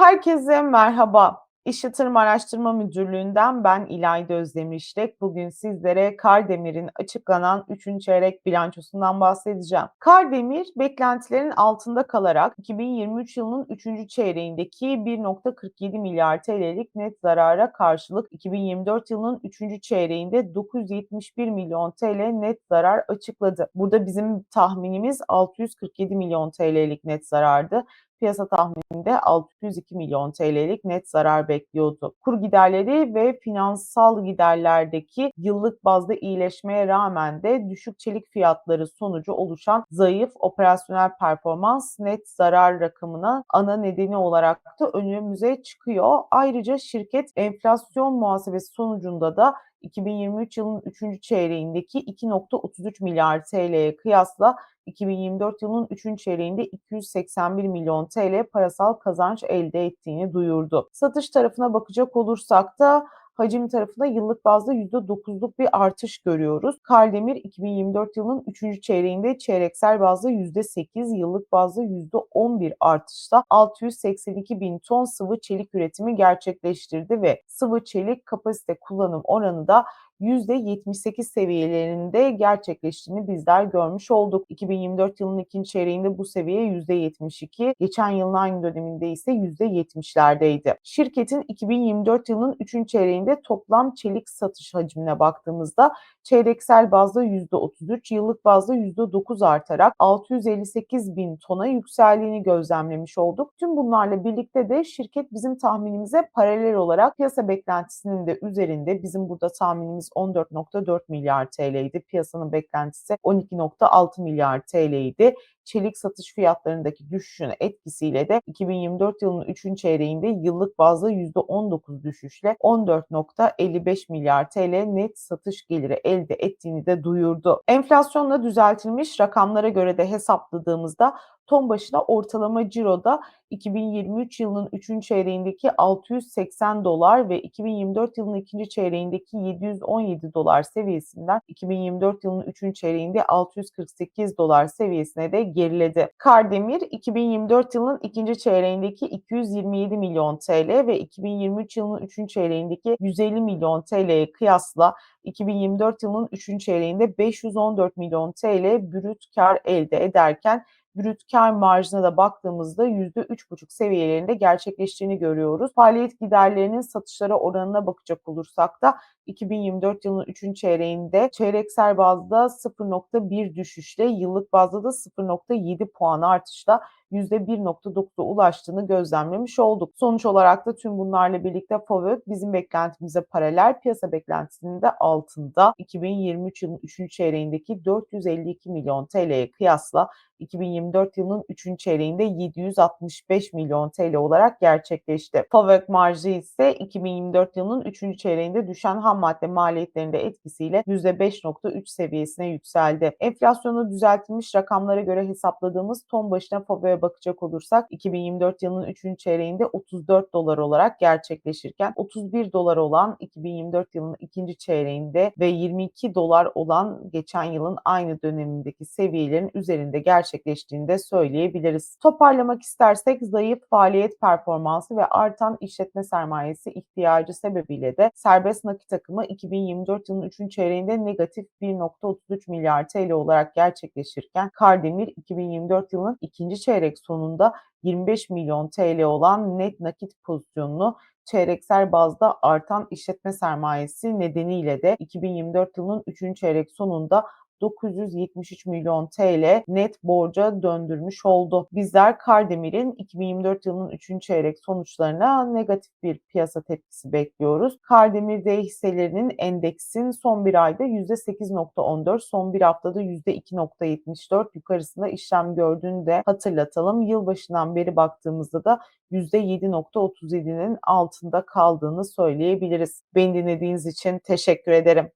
Herkese merhaba. İş Yatırım Araştırma Müdürlüğü'nden ben İlayda Özdemir İşlek. Bugün sizlere Kardemir'in açıklanan 3. çeyrek bilançosundan bahsedeceğim. Kardemir beklentilerin altında kalarak 2023 yılının 3. çeyreğindeki 1.47 milyar TL'lik net zarara karşılık 2024 yılının 3. çeyreğinde 971 milyon TL net zarar açıkladı. Burada bizim tahminimiz 647 milyon TL'lik net zarardı piyasa tahmininde 602 milyon TL'lik net zarar bekliyordu. Kur giderleri ve finansal giderlerdeki yıllık bazda iyileşmeye rağmen de düşük çelik fiyatları sonucu oluşan zayıf operasyonel performans net zarar rakamına ana nedeni olarak da önümüze çıkıyor. Ayrıca şirket enflasyon muhasebesi sonucunda da 2023 yılının 3. çeyreğindeki 2.33 milyar TL'ye kıyasla 2024 yılının 3. çeyreğinde 281 milyon TL parasal kazanç elde ettiğini duyurdu. Satış tarafına bakacak olursak da hacim tarafında yıllık bazda %9'luk bir artış görüyoruz. Kardemir 2024 yılının 3. çeyreğinde çeyreksel bazda %8, yıllık bazda %11 artışla 682 bin ton sıvı çelik üretimi gerçekleştirdi ve sıvı çelik kapasite kullanım oranı da %78 seviyelerinde gerçekleştiğini bizler görmüş olduk. 2024 yılının ikinci çeyreğinde bu seviye %72, geçen yılın aynı döneminde ise %70'lerdeydi. Şirketin 2024 yılının 3. çeyreğinde toplam çelik satış hacmine baktığımızda çeyreksel bazda %33, yıllık bazda %9 artarak 658 bin tona yükseldiğini gözlemlemiş olduk. Tüm bunlarla birlikte de şirket bizim tahminimize paralel olarak piyasa beklentisinin de üzerinde bizim burada tahminimiz 14.4 milyar TL'ydi. Piyasanın beklentisi 12.6 milyar TL'ydi çelik satış fiyatlarındaki düşüşün etkisiyle de 2024 yılının 3. çeyreğinde yıllık bazda %19 düşüşle 14.55 milyar TL net satış geliri elde ettiğini de duyurdu. Enflasyonla düzeltilmiş rakamlara göre de hesapladığımızda ton başına ortalama ciroda 2023 yılının 3. çeyreğindeki 680 dolar ve 2024 yılının 2. çeyreğindeki 717 dolar seviyesinden 2024 yılının 3. çeyreğinde 648 dolar seviyesine de geriledi. Kardemir 2024 yılının 2. çeyreğindeki 227 milyon TL ve 2023 yılının 3. çeyreğindeki 150 milyon TL'ye kıyasla 2024 yılının 3. çeyreğinde 514 milyon TL brüt kar elde ederken brüt kar marjına da baktığımızda %3,5 seviyelerinde gerçekleştiğini görüyoruz. Faaliyet giderlerinin satışlara oranına bakacak olursak da 2024 yılının 3. çeyreğinde çeyreksel bazda 0.1 düşüşle yıllık bazda da 0.7 puan artışla %1.9'a ulaştığını gözlemlemiş olduk. Sonuç olarak da tüm bunlarla birlikte FOVÖK bizim beklentimize paralel piyasa beklentisinin de altında 2023 yılının 3. çeyreğindeki 452 milyon TL'ye kıyasla 2024 yılının 3. çeyreğinde 765 milyon TL olarak gerçekleşti. FOVÖK marjı ise 2024 yılının 3. çeyreğinde düşen ham madde maliyetlerinde etkisiyle %5.3 seviyesine yükseldi. Enflasyonu düzeltilmiş rakamlara göre hesapladığımız ton başına FOVÖ'ye bakacak olursak 2024 yılının 3. çeyreğinde 34 dolar olarak gerçekleşirken 31 dolar olan 2024 yılının 2. çeyreğinde ve 22 dolar olan geçen yılın aynı dönemindeki seviyelerin üzerinde gerçekleştiğini de söyleyebiliriz. Toparlamak istersek zayıf faaliyet performansı ve artan işletme sermayesi ihtiyacı sebebiyle de serbest nakit akımı 2024 yılının 3. çeyreğinde negatif 1.33 milyar TL olarak gerçekleşirken Kardemir 2024 yılının ikinci çeyrek sonunda 25 milyon TL olan net nakit pozisyonunu çeyreksel bazda artan işletme sermayesi nedeniyle de 2024 yılının 3. çeyrek sonunda 973 milyon TL net borca döndürmüş oldu. Bizler Kardemir'in 2024 yılının 3. çeyrek sonuçlarına negatif bir piyasa tepkisi bekliyoruz. Kardemir D hisselerinin endeksin son bir ayda %8.14, son bir haftada %2.74 yukarısında işlem gördüğünü de hatırlatalım. Yılbaşından beri baktığımızda da %7.37'nin altında kaldığını söyleyebiliriz. Beni dinlediğiniz için teşekkür ederim.